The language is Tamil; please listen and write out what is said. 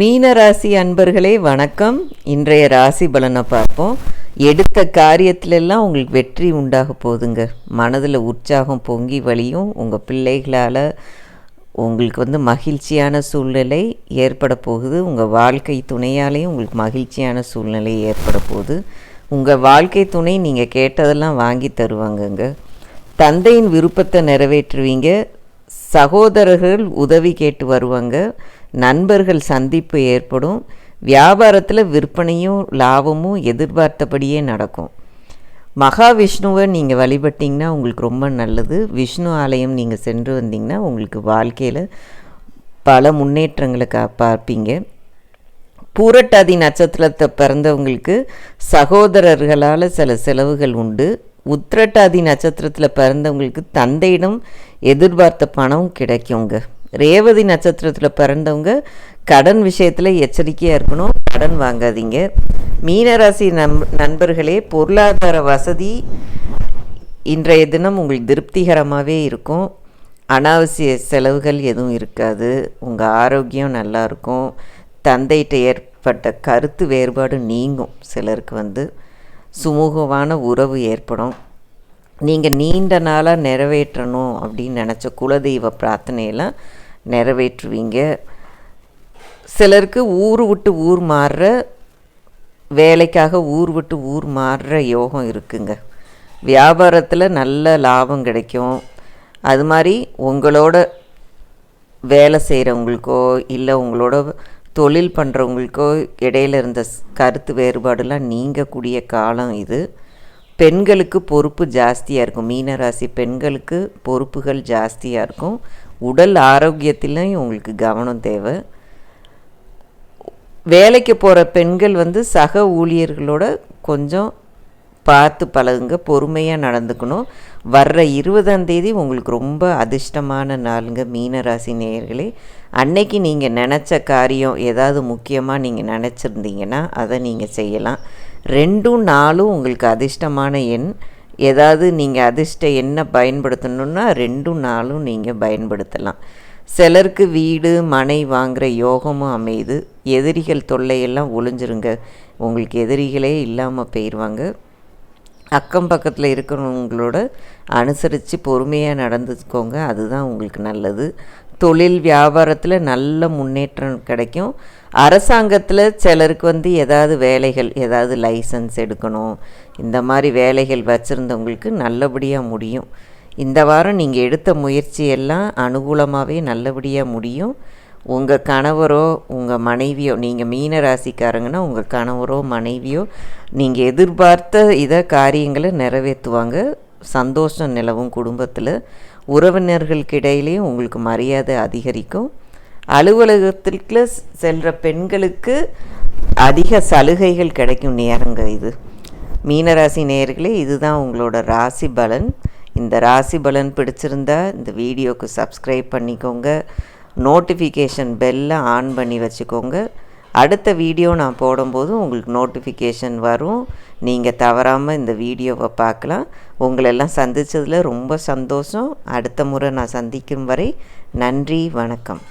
மீன ராசி அன்பர்களே வணக்கம். இன்றைய ராசி பலனை பார்ப்போம். எடுத்த காரியத்திலெல்லாம் உங்களுக்கு வெற்றி உண்டாக போகுதுங்க. மனதில் உற்சாகம் பொங்கி வழியும். உங்கள் பிள்ளைகளால் உங்களுக்கு வந்து மகிழ்ச்சியான சூழ்நிலை ஏற்பட போகுது. உங்கள் வாழ்க்கை துணையாலேயும் உங்களுக்கு மகிழ்ச்சியான சூழ்நிலை ஏற்பட போகுது. உங்கள் வாழ்க்கை துணை நீங்கள் கேட்டதெல்லாம் வாங்கி தருவாங்கங்க. தந்தையின் விருப்பத்தை நிறைவேற்றுவீங்க. சகோதரர்கள் உதவி கேட்டு வருவாங்க. நண்பர்கள் சந்திப்பு ஏற்படும். வியாபாரத்தில் விற்பனையும் லாபமும் எதிர்பார்த்தபடியே நடக்கும். மகாவிஷ்ணுவை நீங்கள் வழிபட்டிங்கன்னா உங்களுக்கு ரொம்ப நல்லது. விஷ்ணு ஆலயம் நீங்கள் சென்று வந்தீங்கன்னா உங்களுக்கு வாழ்க்கையில் பல முன்னேற்றங்களை கா பார்ப்பீங்க. பூரட்டாதி நட்சத்திரத்தை பிறந்தவங்களுக்கு சகோதரர்களால் சில செலவுகள் உண்டு. உத்திரட்டாதி நட்சத்திரத்தில் பிறந்தவங்களுக்கு தந்தையிடம் எதிர்பார்த்த பணம் கிடைக்குங்க. ரேவதி நட்சத்திரத்தில் பிறந்தவங்க கடன் விஷயத்தில் எச்சரிக்கையாக இருக்கணும் கடன் வாங்காதீங்க. மீனராசி நம் நண்பர்களே பொருளாதார வசதி இன்றைய தினம் உங்களுக்கு திருப்திகரமாகவே இருக்கும். அனாவசிய செலவுகள் எதுவும் இருக்காது. உங்கள் ஆரோக்கியம் நல்லா இருக்கும். தந்தைகிட்ட ஏற்பட்ட கருத்து வேறுபாடு நீங்கும் சிலருக்கு வந்து. சுமூகமான உறவு ஏற்படும். நீங்கள் நீண்ட நாளாக நிறைவேற்றணும் அப்படின்னு நினச்ச குலதெய்வ பிரார்த்தனையெல்லாம் நிறைவேற்றுவீங்க. சிலருக்கு ஊர் விட்டு ஊர் மாறுற வேலைக்காக ஊர் விட்டு ஊர் மாறுற யோகம் இருக்குங்க. வியாபாரத்தில் நல்ல லாபம் கிடைக்கும். அது மாதிரி உங்களோட வேலை செய்கிறவங்களுக்கோ இல்லை உங்களோட தொழில் பண்ணுறவங்களுக்கோ இடையில இருந்த கருத்து வேறுபாடுலாம் நீங்கக்கூடிய காலம் இது. பெண்களுக்கு பொறுப்பு ஜாஸ்தியாக இருக்கும். மீனராசி பெண்களுக்கு பொறுப்புகள் ஜாஸ்தியாக இருக்கும். உடல் ஆரோக்கியத்திலையும் உங்களுக்கு கவனம் தேவை. வேலைக்கு போகிற பெண்கள் வந்து சக ஊழியர்களோட கொஞ்சம் பார்த்து பழகுங்க பொறுமையாக நடந்துக்கணும். வர்ற இருபதாம் தேதி உங்களுக்கு ரொம்ப அதிர்ஷ்டமான நாளுங்க மீனராசி நேயர்களே. அன்னைக்கு நீங்கள் நினச்ச காரியம் ஏதாவது முக்கியமாக நீங்கள் நினச்சிருந்தீங்கன்னா அதை நீங்கள் செய்யலாம். ரெண்டும் நாளும் உங்களுக்கு அதிர்ஷ்டமான எண். ஏதாவது நீங்கள் அதிர்ஷ்ட எண்ணை பயன்படுத்தணுன்னா ரெண்டும் நாளும் நீங்கள் பயன்படுத்தலாம். சிலருக்கு வீடு மனை வாங்குகிற யோகமும் அமையுது. எதிரிகள் தொல்லையெல்லாம் ஒளிஞ்சிருங்க. உங்களுக்கு எதிரிகளே இல்லாமல் போயிடுவாங்க அக்கம் பக்கத்தில் இருக்கிறவங்களோட அனுசரித்து பொறுமையாக நடந்துக்கோங்க. அதுதான் உங்களுக்கு நல்லது. தொழில் வியாபாரத்தில் நல்ல முன்னேற்றம் கிடைக்கும். அரசாங்கத்தில் சிலருக்கு வந்து ஏதாவது வேலைகள் ஏதாவது லைசன்ஸ் எடுக்கணும். இந்த மாதிரி வேலைகள் வச்சுருந்தவங்களுக்கு நல்லபடியாக முடியும். இந்த வாரம் நீங்கள் எடுத்த முயற்சியெல்லாம் அனுகூலமாகவே நல்லபடியாக முடியும். உங்கள் கணவரோ உங்கள் மனைவியோ நீங்கள் மீன ராசிக்காரங்கன்னா உங்கள் கணவரோ மனைவியோ நீங்கள் எதிர்பார்த்த இதை காரியங்களை நிறைவேற்றுவாங்க. சந்தோஷம் நிலவும் குடும்பத்தில். உறவினர்களுக்கு இடையிலையும் உங்களுக்கு மரியாதை அதிகரிக்கும். அலுவலகத்திற்குள்ள செல்கிற பெண்களுக்கு அதிக சலுகைகள் கிடைக்கும் நேரங்க இது. மீனராசி நேர்களே இதுதான் உங்களோட ராசி பலன். இந்த ராசி பலன் பிடிச்சிருந்தா இந்த வீடியோக்கு சப்ஸ்கிரைப் பண்ணிக்கோங்க. நோட்டிஃபிகேஷன் பெல்லை ஆன் பண்ணி வச்சுக்கோங்க. அடுத்த வீடியோ நான் போடும்போது உங்களுக்கு நோட்டிஃபிகேஷன் வரும். நீங்கள் தவறாமல் இந்த வீடியோவை பார்க்கலாம். உங்களெல்லாம் சந்தித்ததில் ரொம்ப சந்தோஷம். அடுத்த முறை நான் சந்திக்கும் வரை நன்றி வணக்கம்.